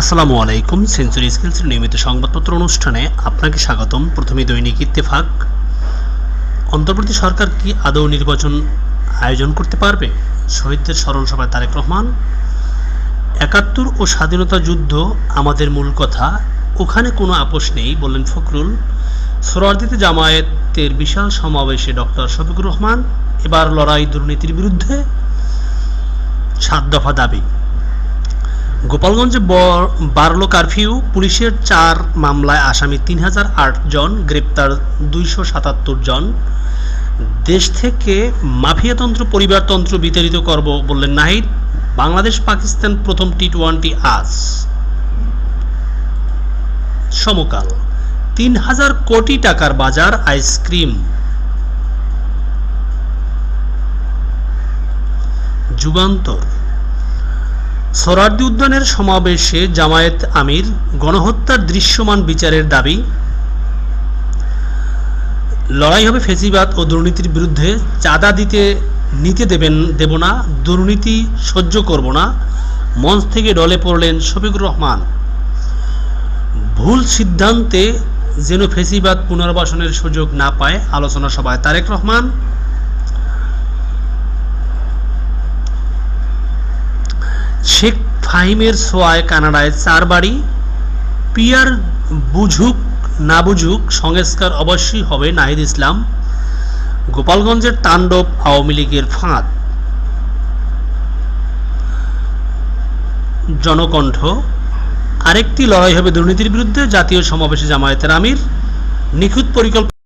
আসসালামু আলাইকুম। সেঞ্চুরি স্কিলসের নিয়মিত সংবাদপত্র অনুষ্ঠানে আপনাকে স্বাগতম। প্রথমে দৈনিক ইত্তেফাক। অন্তর্বর্তী সরকার কি আদৌ নির্বাচন আয়োজন করতে পারবে? শহীদদের স্মরণ সভায় তারেক রহমান। একাত্তর ও স্বাধীনতা যুদ্ধ আমাদের মূল কথা। ওখানে কোনো আপোষ নেই, বললেন ফখরুল। সোরারদিতে জামায়াতের বিশাল সমাবেশে ডক্টর শফিকুর রহমান। এবার লড়াই দুর্নীতির বিরুদ্ধে সাত দফা দাবি। গোপালগঞ্জে ব- বাড়ল কারফিউ। পুলিশের চার মামলায় আসামি তিন হাজার আট জন, গ্রেপ্তার দুইশো সাতাত্তর জন। দেশ থেকে মাফিয়াতন্ত্র, পরিবারতন্ত্র বিতাড়িত করব বললেন নাহিদ। বাংলাদেশ পাকিস্তান প্রথম টি টোয়েন্টি আজ। সমকাল। তিন হাজার কোটি টাকার বাজার, আইসক্রিম। যুগান্তর। সোহরাওয়ার্দী উদ্যানের সমাবেশে জামায়াত আমির গণহত্যার দৃশ্যমান বিচারের দাবি। লড়াই হবে ফেসিবাদ ও দুর্নীতির বিরুদ্ধে। চাঁদা দিতে নিতে দেবেন, দেব না, দুর্নীতি সহ্য করব না। মঞ্চ থেকে ডলে পড়লেন শফিকুর রহমান। ভুল সিদ্ধান্তে যেন ফেসিবাদ পুনর্বাসনের সুযোগ না পায়, আলোচনা সভায় তারেক রহমান। শেখ ফাহিমের সোয়ায় কানাডায় চার বাড়ি। পিয়ার বুঝুক, না বুঝুক, সংস্কার অবশ্যই হবে নাহিদ ইসলাম। গোপালগঞ্জের তাণ্ডব আওয়ামী লীগের ফাঁদ। জনকণ্ঠ। আরেকটি লড়াই হবে দুর্নীতির বিরুদ্ধে জাতীয় সমাবেশে জামায়াতের আমির। নিখুঁত পরিকল্পনা